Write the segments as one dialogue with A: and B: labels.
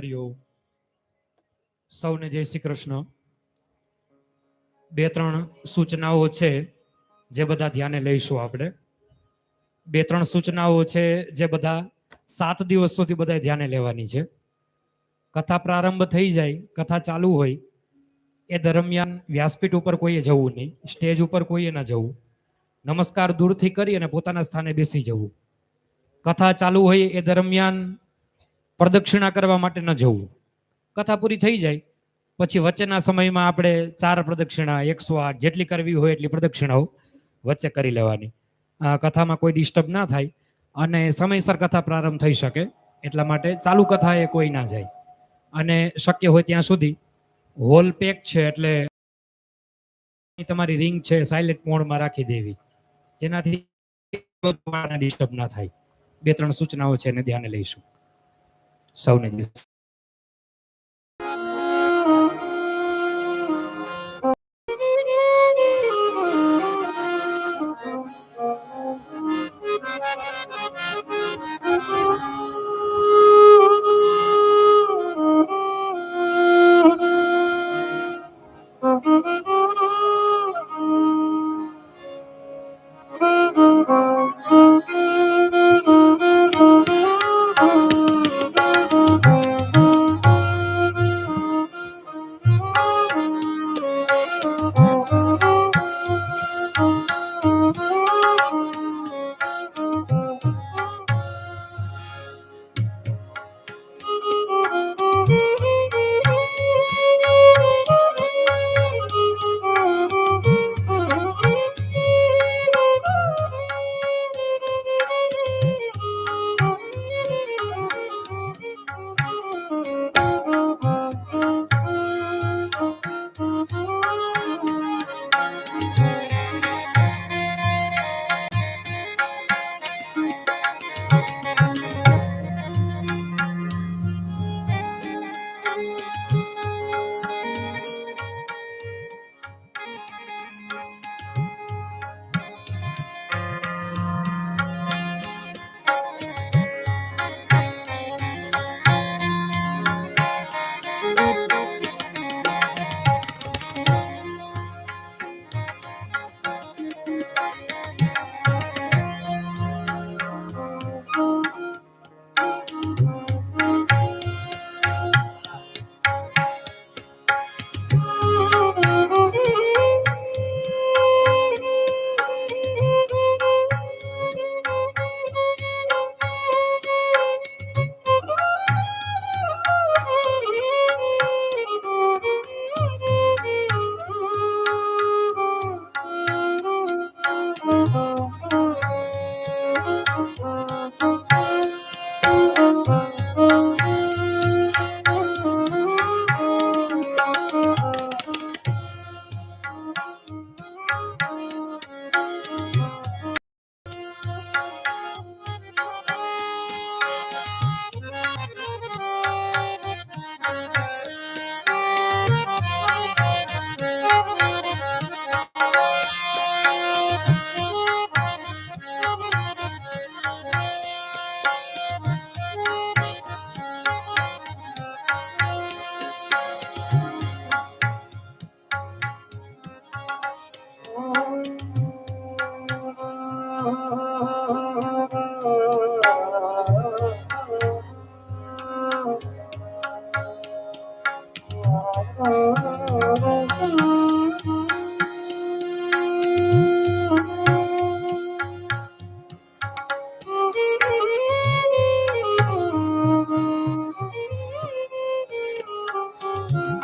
A: હરિઓમ સૌને જય શ્રી કૃષ્ણ. બે, ત્રણ સૂચનાઓ છે જે બધા ધ્યાને લઈશું આપણે. બે, ત્રણ સૂચનાઓ છે જે બધા સાત દિવસ સુધી બધા ધ્યાને લેવાની છે. કથા પ્રારંભ થઈ જાય, કથા ચાલુ હોય, એ દરમિયાન વ્યાસપીઠ ઉપર કોઈએ જવું નહીં, સ્ટેજ ઉપર કોઈએ ના જવું. નમસ્કાર દૂરથી કરી અને પોતાના સ્થાને બેસી જવું. કથા ચાલુ હોય એ દરમિયાન પ્રદક્ષિણા કરવા માટે ન જવું. કથા પૂરી થઈ જાય. પછી વચ્ચેના સમયમાં આપણે ચાર પ્રદક્ષિણા, એકસો આઠ જેટલી કરવી હોય એટલી પ્રદક્ષિણાઓ વચ્ચે કરી લેવાની. કથામાં કોઈ ડિસ્ટર્બ ના થાય અને સમયસર કથા પ્રારંભ થઈ શકે. એટલા માટે ચાલુ કથા એ કોઈ ના જાય. અને શક્ય હોય ત્યાં સુધી હોલ પેક છે એટલે તમારી રિંગ છે સાયલેન્ટ મોડમાં રાખી દેવી. જેનાથી ડિસ્ટર્બ ના થાય. બે ત્રણ સૂચનાઓ છે એને ધ્યાને લઈશું. સૌને જય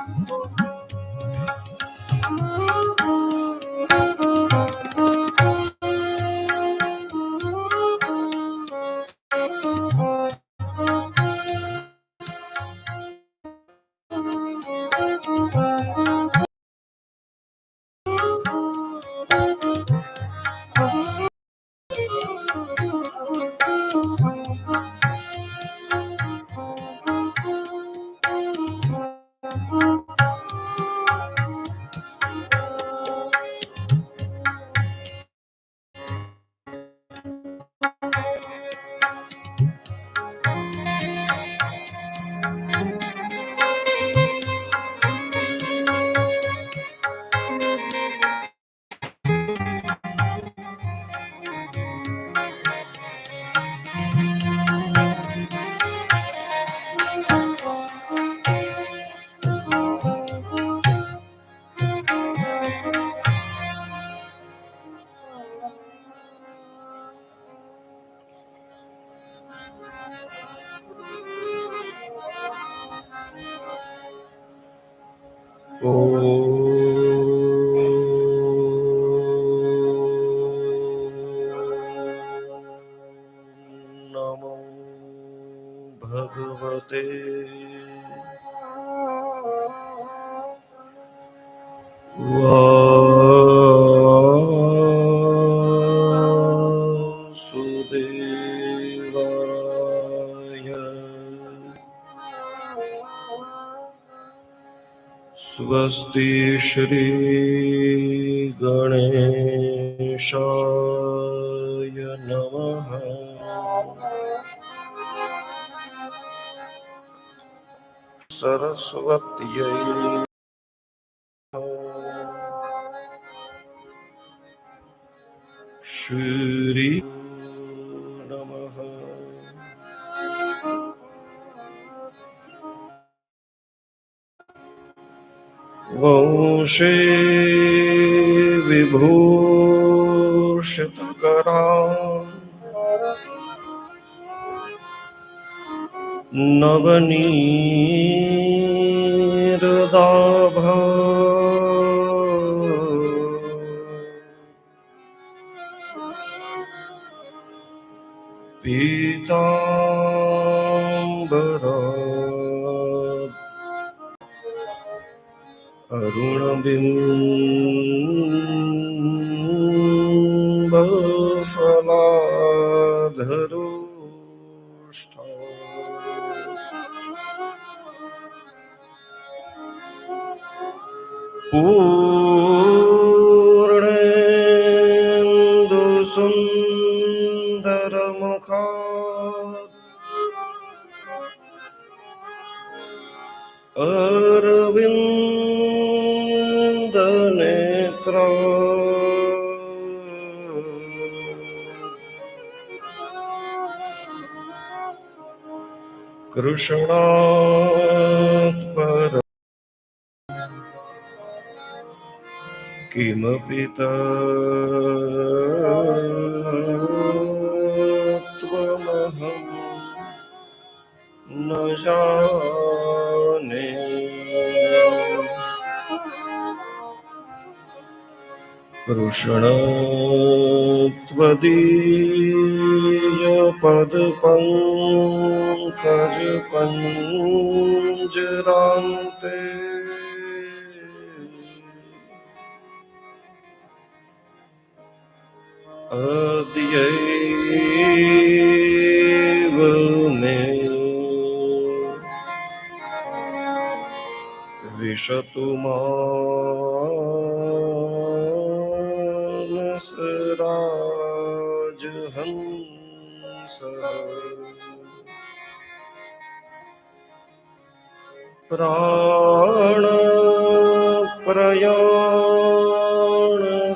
B: Mm-hmm. સ્વસ્તિ શ્રી ગણેશાય નમઃ নবনীরদভ। পীতাম্বর অরুণবিম্ব कृष्णात् किमपि त्वमहं न जाने। कृष्णत्वदी পদ পঙ্কজ পঞ্জরান্তে अद्यैव मे विशतु मानस પ્રાણ પ્રયાણ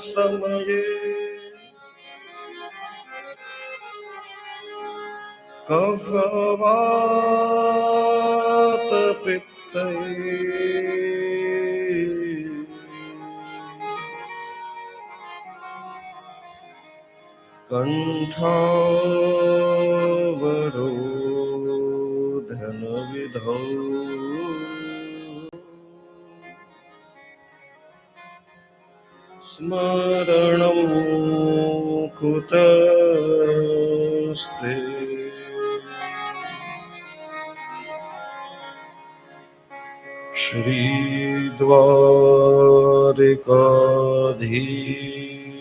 B: સમયે કફવાત कण्ठावरोधनविधौ स्मरणं कुतस्ते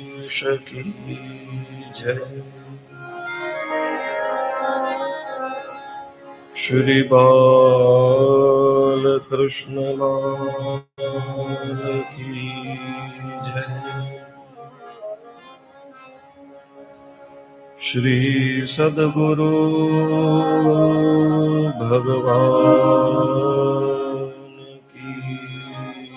B: श्रीद्वारिकाधीशकी જય શ્રી બાલકૃષ્ણલાલ કી જય. શ્રી સદગુરુ ભગવાન કી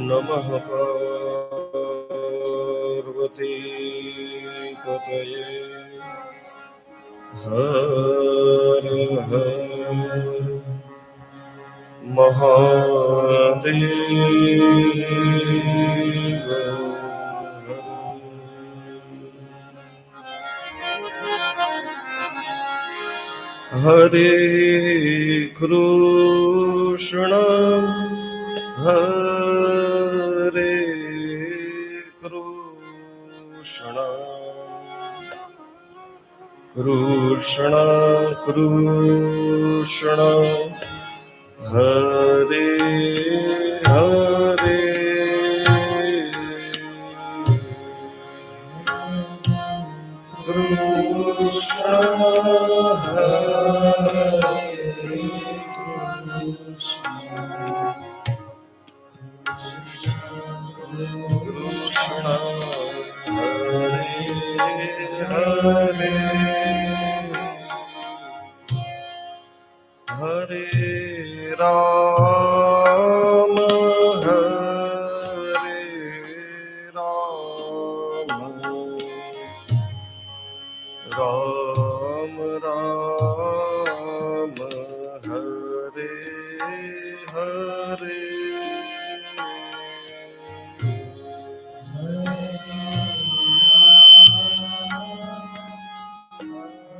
B: নমঃ পার্বতী পতয়ে হর মহাদেব হরে কৃষ্ণ হরে कृष्ण कृष्ण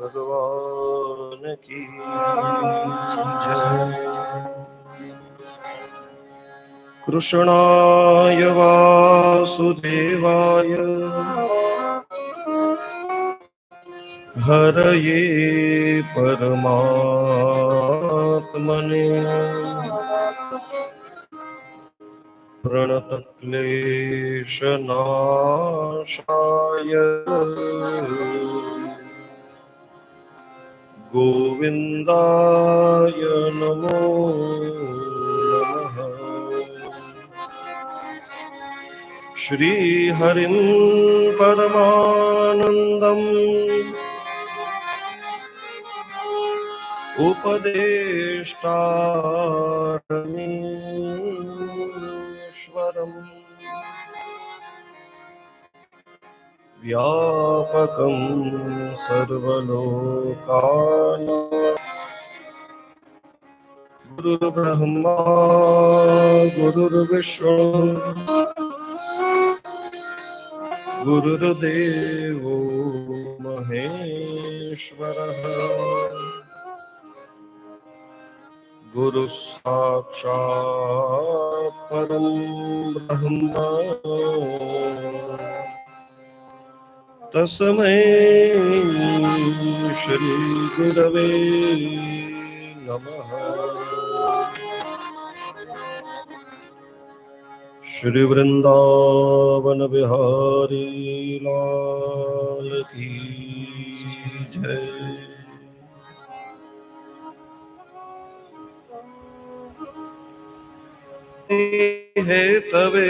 B: ભગવાન કી કૃષ્ણાય વાસુદેવાય. હરયે પરમાત્મને. प्रणतक्लेशनाशाय गोविन्दाय नमो नमः श्रीहरिं परमानन्दम् उपदेष्टारमीश्वरम् व्यापकं सर्वलोकान् गुरुर्ब्रह्मा गुरुर्विष्णु गुरुर्देवो महेश्वरः गुरुः साक्षात् परं ब्रह्म तस्मै श्रीगुरवे नमः श्री वृंदावन बिहारी लाल की जय है तवे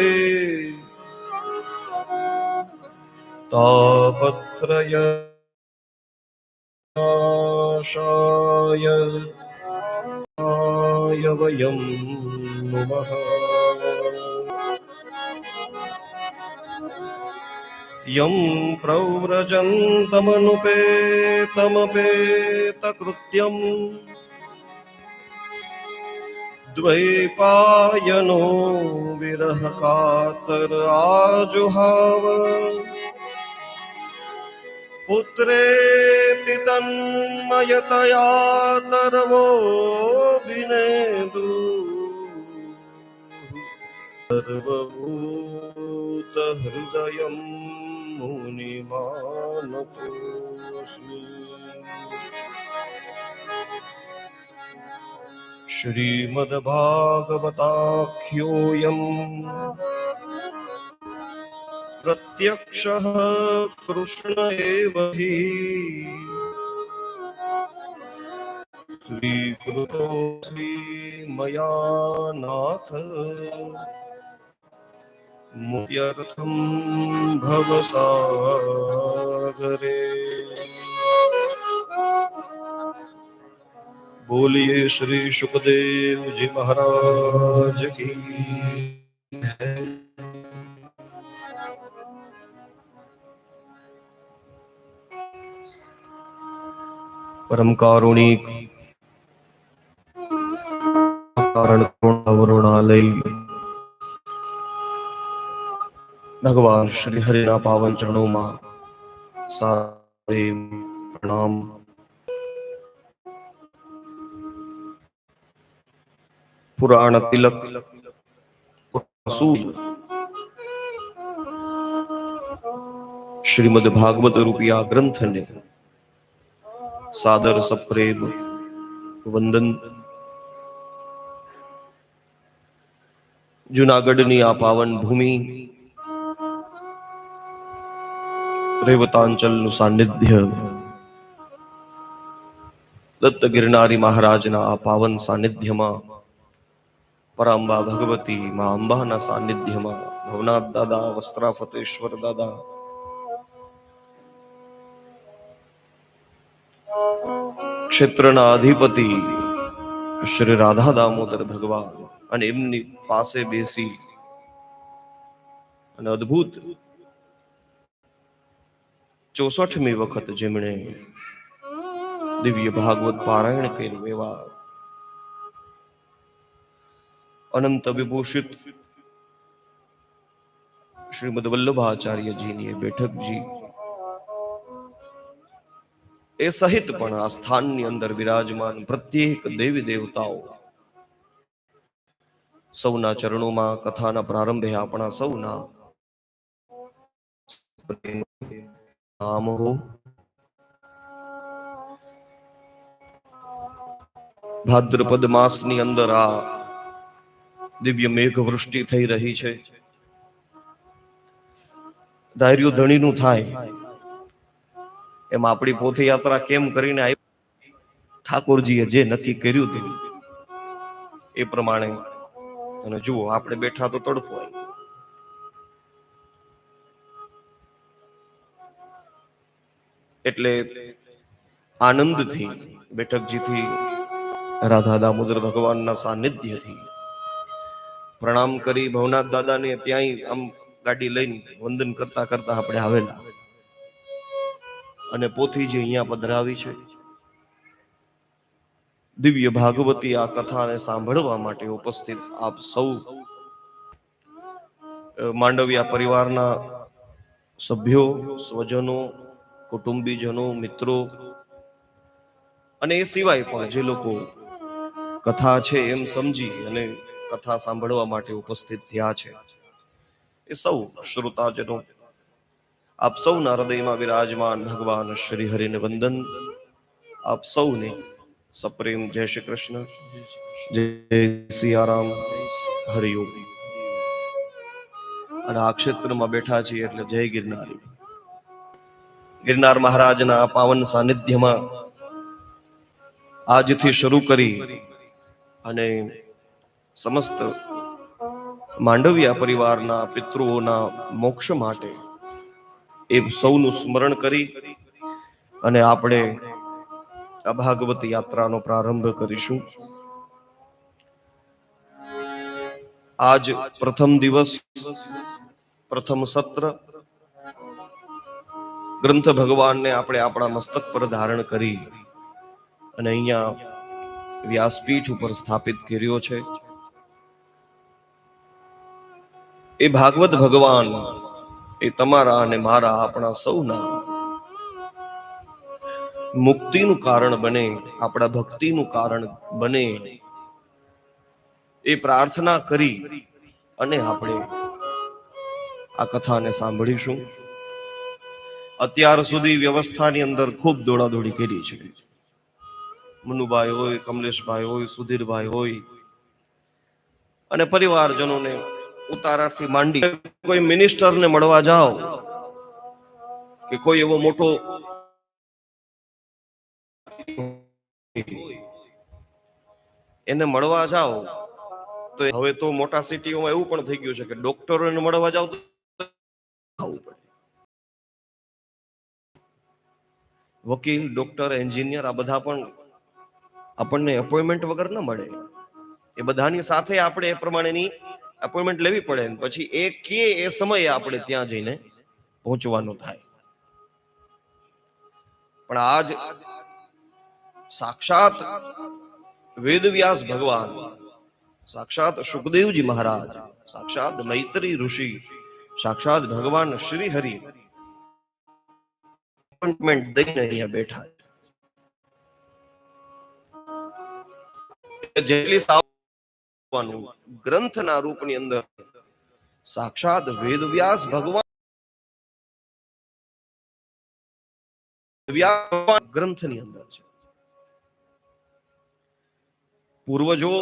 B: तापत्रय नाशाय आय वयं नुमः यं प्रव्रजन्तमनुपेतमपेतकृत्यम् द्वैपायनो विरहकातर પુત્રેતિ તન્મયતયા તરવો વિનેદુ સર્વભૂત હૃદય મુનિમાનતોસ્મિ શ્રીમદ્ભાગવતાખ્યોયમ પ્રત્યક્ષ કૃષ્ણ એવ સ્વીકૃતો મયા નાથ મુર્થમ ભવસાગરે બોલીએ શ્રી સુખદેવજી મહારાજ કી પરમ કારુણિક. કારણ કરુણાવરુણાલય ભગવાન શ્રી હરિના પાવન ચરણોમાં સારે પ્રણામ. પુરાણ તિલક શ્રીમદ ભાગવત રૂપિયા ગ્રંથને સાદર સપ્રેમ વંદન જુનાગઢની આ પાવન ભૂમિ રેવતાંચલનું સાનિધ્ય દત્ત ગિરનારી મહારાજના આ પાવન સાનિધ્યમાં પરાંબા ભગવતી મા અંબાના સાનિધ્યમાં ભવનાથ દાદા વસ્ત્રા ફતેશ્વર દાદા ક્ષેત્રના અધિપતિ શ્રી રાધા દામોદર ભગવાન અને એમની પાસે બેસી અને અદ્ભુત ચોસઠમી વખત જેમણે દિવ્ય ભાગવત પારાયણ કર્યું એવા અનંત વિભૂષિત શ્રીમદ વલ્લભાચાર્યજીની એ બેઠકજી એ સહિત પણ આ સ્થાનની અંદર વિરાજમાન પ્રત્યેક દેવી દેવતાઓ. સૌના ચરણોમાં કથાના પ્રારંભે આપણા સૌના ભાદ્રપદ માસની અંદર આ દિવ્ય મેઘ વૃષ્ટિ થઈ રહી છે. ધાર્યું ધણીનું થાય. એમ આપણી પોથયાત્રા કેમ કરીને આવી ઠાકોરજીએ જે નક્કી કર્યું તેવું એ પ્રમાણે, અને જુઓ, આપણે બેઠા તો તડકો આવ્યો એટલે આનંદથી, બેઠકજીથી રાધા દામોદર ભગવાનના સાનિધ્યથી, પ્રણામ કરી ભવનાથ દાદાને ત્યાંય આમ ગાડી લઈને વંદન કરતા કરતા આપણે આવેલા. અને પોથીજી અહીંયા પધરાવી છે. દિવ્ય ભાગવતી આ કથાને સાંભળવા માટે ઉપસ્થિત આપ સૌ માંડવિયા પરિવારના સભ્યો, સ્વજનો, કુટુંબીજનો, મિત્રો અને એ સિવાય પણ જે લોકો કથા છે એમ સમજી અને કથા સાંભળવા માટે ઉપસ્થિત થયા છે. એ સૌ શ્રોતાજનો આપ સૌના હૃદયમાં વિરાજમાન ભગવાન શ્રી હરિને વંદન આપ સૌને સપ્રેમ જય શ્રી કૃષ્ણ. જય સિયારામ હરિઓમ અને આ ક્ષેત્રમાં બેઠા છીએ એટલે જય ગિરનારી. ગિરનાર મહારાજના પાવન સાનિધ્યમાં આજથી શરૂ કરી અને સમસ્ત માંડવિયા પરિવારના પિતૃઓના મોક્ષ માટે એ સૌનું સ્મરણ કરી અને આપણે આ ભાગવત યાત્રાનો પ્રારંભ કરીશું. આજ પ્રથમ દિવસ, પ્રથમ સત્ર, ગ્રંથ ભગવાનને આપણે આપણા મસ્તક પર ધારણ કરી અને અહીંયા વ્યાસપીઠ ઉપર સ્થાપિત કર્યો છે. એ ભાગવત ભગવાન એ તમારા અને મારા આપણા સૌના. મુક્તિનું કારણ બને, આપણા ભક્તિનું કારણ બને. એ પ્રાર્થના કરી અને આપણે આ કથાને સાંભળીશું. અત્યાર સુધી વ્યવસ્થાની અંદર ખૂબ દોડાદોડી કરી છે. મનુભાઈ હોય, કમલેશભાઈ હોય, સુધીરભાઈ હોય. અને પરિવારજનોને ઉતારાથી માંડી કોઈ મિનિસ્ટરને મળવા જાઓ કે કોઈ એવો મોટો એને મળવા જાઓ, તો હવે તો મોટા સિટીઓમાં એવું પણ થઈ ગયું છે કે ડોક્ટરોને મળવા જાઓ વકીલ ડોક્ટર એન્જિનિયર આ બધા પણ આપણને એપોઇન્ટમેન્ટ વગર ન મળે. એ બધાની સાથે આપણે એ પ્રમાણેની એપોઇન્ટમેન્ટ લેવી પડે ને પછી એ કે એ સમયે આપણે ત્યાં જઈને પહોંચવાનું થાય. પણ આજ સાક્ષાત વેદવ્યાસ ભગવાન, સાક્ષાત સુખદેવજી મહારાજ, સાક્ષાત મૈત્રી ઋષિ, સાક્ષાત ભગવાન શ્રી હરિ એપોઇન્ટમેન્ટ દઈને અહીંયા બેઠા છે. જેટલી સાવવાનું ગ્રંથના રૂપની અંદર. સાક્ષાત વેદવ્યાસ ભગવાન ગ્રંથની અંદર છે. પૂર્વજો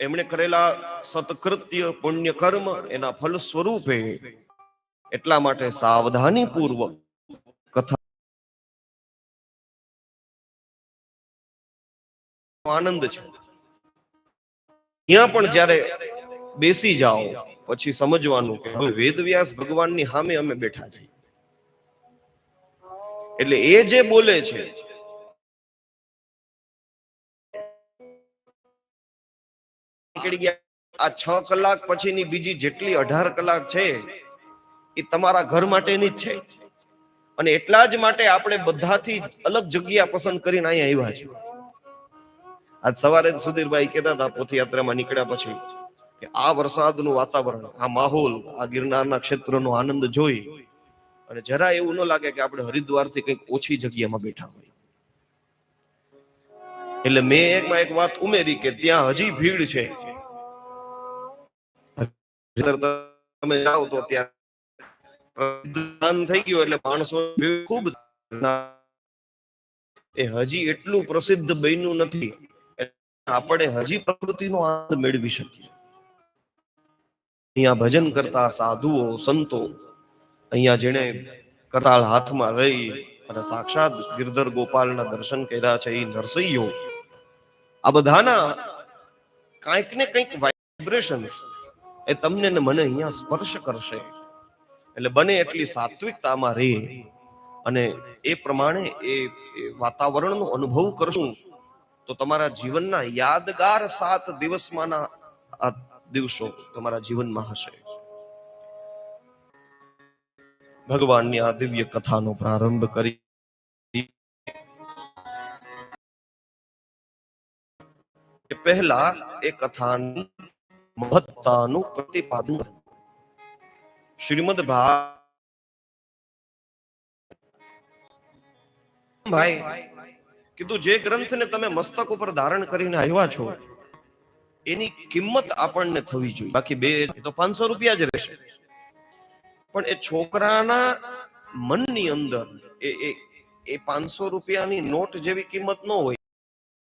B: એમણે કરેલા સત્કૃત્ય પુણ્ય કર્મ એના ફલ સ્વરૂપે એટલા માટે સાવધાની પૂર્વક કથા આનંદ છે. ત્યાં પણ જ્યારે બેસી જાઓ, પછી સમજવાનું કે હવે વેદવ્યાસ ભગવાનની સામે અમે બેઠા છીએ. એટલે એ જે બોલે છે આ છ કલાક પછીની બીજી જેટલી અઢાર કલાક છે, એ તમારા ઘર માટેની જ છે. અને એટલા જ માટે આપણે બધાથી અલગ જગ્યા પસંદ કરીને અહીંયા આવ્યા છે આજ સવારે જ સુધીરભાઈ કહેતા હતા, પોથયાત્રામાં નીકળ્યા પછી કે આ વરસાદનું વાતાવરણ, આ માહોલ, આ ગિરનારના ક્ષેત્રનો આનંદ જોઈ અને જરા એવું ન લાગે કે આપણે હરિદ્વારથી કંઈક ઓછી જગ્યામાં બેઠા હોય. એટલે મેં એકમાં એક વાત ઉમેરી કે ત્યાં હજી ભીડ છે. તમે જાઓ તો ત્યાં થઈ ગયું એટલે માણસો ખૂબ એ હજી એટલું પ્રસિદ્ધ બન્યું નથી. આપણે હજી પ્રકૃતિનો આનંદ મેળવી શકીએ. અહીંયા ભજન કરતા સાધુઓ, સંતો અહીંયા જેણે કરતાળ હાથમાં લઈ અને સાક્ષાત ગિરધર ગોપાલના દર્શન કર્યા છે એ નરસૈયો. આ બધાના કાંઈક ને કંઈક વાઇબ્રેશન્સ એ તમને ને મને અહીંયા સ્પર્શ કરશે. એટલે બને એટલી સાત્વિકતામાં રહે અને એ પ્રમાણે એ વાતાવરણનો અનુભવ કરશું. તો તમારા જીવનના યાદગાર સાત દિવસમાંના આ દિવસો તમારા જીવનમાં હશે ભગવાનની આ દિવ્ય કથાનો પ્રારંભ કરી એ પહેલા એ કથાની મહત્તાનું પ્રતિપાદન કર્યું. શ્રીમદ ભા ભાઈ કીધું, જે ગ્રંથને તમે મસ્તક ઉપર ધારણ કરીને આવ્યા છો, એની કિંમત આપણને થવી જોઈએ. બાકી બે તો પાંચસો રૂપિયા જ રહેશે. પણ એ છોકરાના મનની અંદર એ એ પાંચસો રૂપિયાની નોટ જેવી કિંમત ન હોય.